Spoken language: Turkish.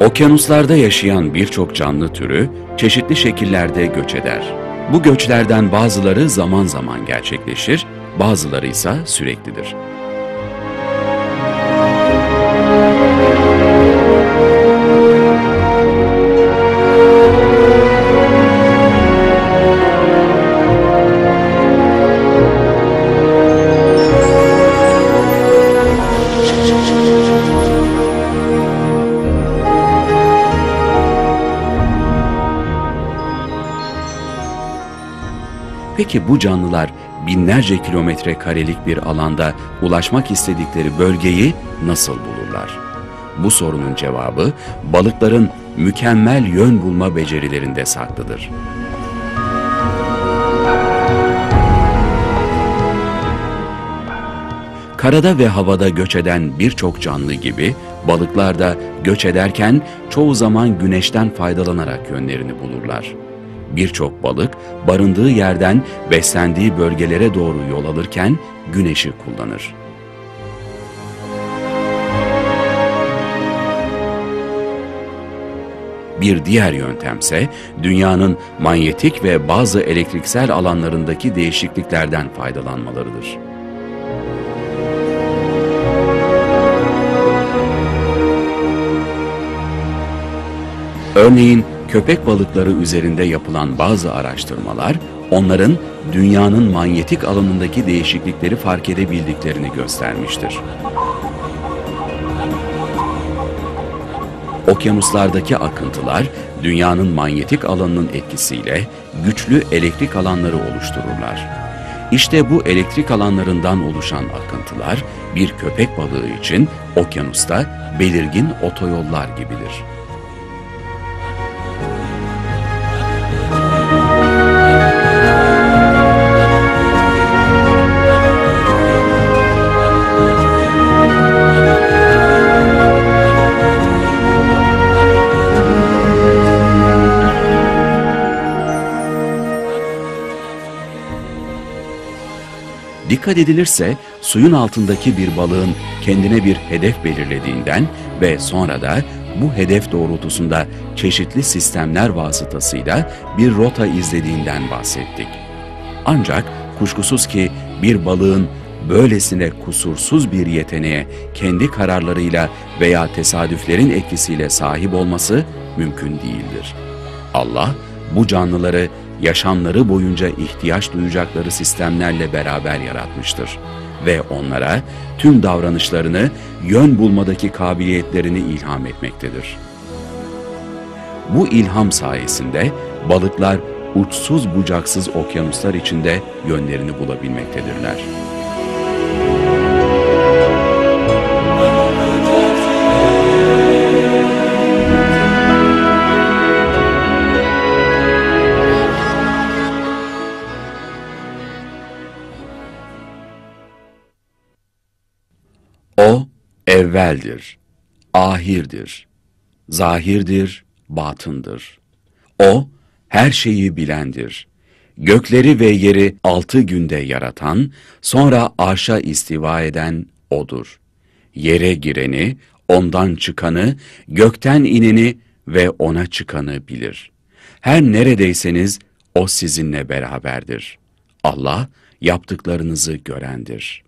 Okyanuslarda yaşayan birçok canlı türü çeşitli şekillerde göç eder. Bu göçlerden bazıları zaman zaman gerçekleşir, bazıları ise süreklidir. Peki bu canlılar binlerce kilometre karelik bir alanda ulaşmak istedikleri bölgeyi nasıl bulurlar? Bu sorunun cevabı balıkların mükemmel yön bulma becerilerinde saklıdır. Karada ve havada göç eden birçok canlı gibi balıklar da göç ederken çoğu zaman güneşten faydalanarak yönlerini bulurlar. Birçok balık barındığı yerden beslendiği bölgelere doğru yol alırken güneşi kullanır. Bir diğer yöntemse dünyanın manyetik ve bazı elektriksel alanlarındaki değişikliklerden faydalanmalarıdır. Örneğin köpek balıkları üzerinde yapılan bazı araştırmalar, onların dünyanın manyetik alanındaki değişiklikleri fark edebildiklerini göstermiştir. Okyanuslardaki akıntılar, dünyanın manyetik alanının etkisiyle güçlü elektrik alanları oluştururlar. İşte bu elektrik alanlarından oluşan akıntılar bir köpek balığı için okyanusta belirgin otoyollar gibidir. Dikkat edilirse suyun altındaki bir balığın kendine bir hedef belirlediğinden ve sonra da bu hedef doğrultusunda çeşitli sistemler vasıtasıyla bir rota izlediğinden bahsettik. Ancak kuşkusuz ki bir balığın böylesine kusursuz bir yeteneğe kendi kararlarıyla veya tesadüflerin etkisiyle sahip olması mümkün değildir. Allah bu canlıları yaşamları boyunca ihtiyaç duyacakları sistemlerle beraber yaratmıştır ve onlara tüm davranışlarını yön bulmadaki kabiliyetlerini ilham etmektedir. Bu ilham sayesinde balıklar uçsuz bucaksız okyanuslar içinde yönlerini bulabilmektedirler. O evveldir, ahirdir, zahirdir, batındır. O her şeyi bilendir. Gökleri ve yeri altı günde yaratan, sonra arşa istiva eden O'dur. Yere gireni, ondan çıkanı, gökten ineni ve ona çıkanı bilir. Her neredeyseniz O sizinle beraberdir. Allah yaptıklarınızı görendir.''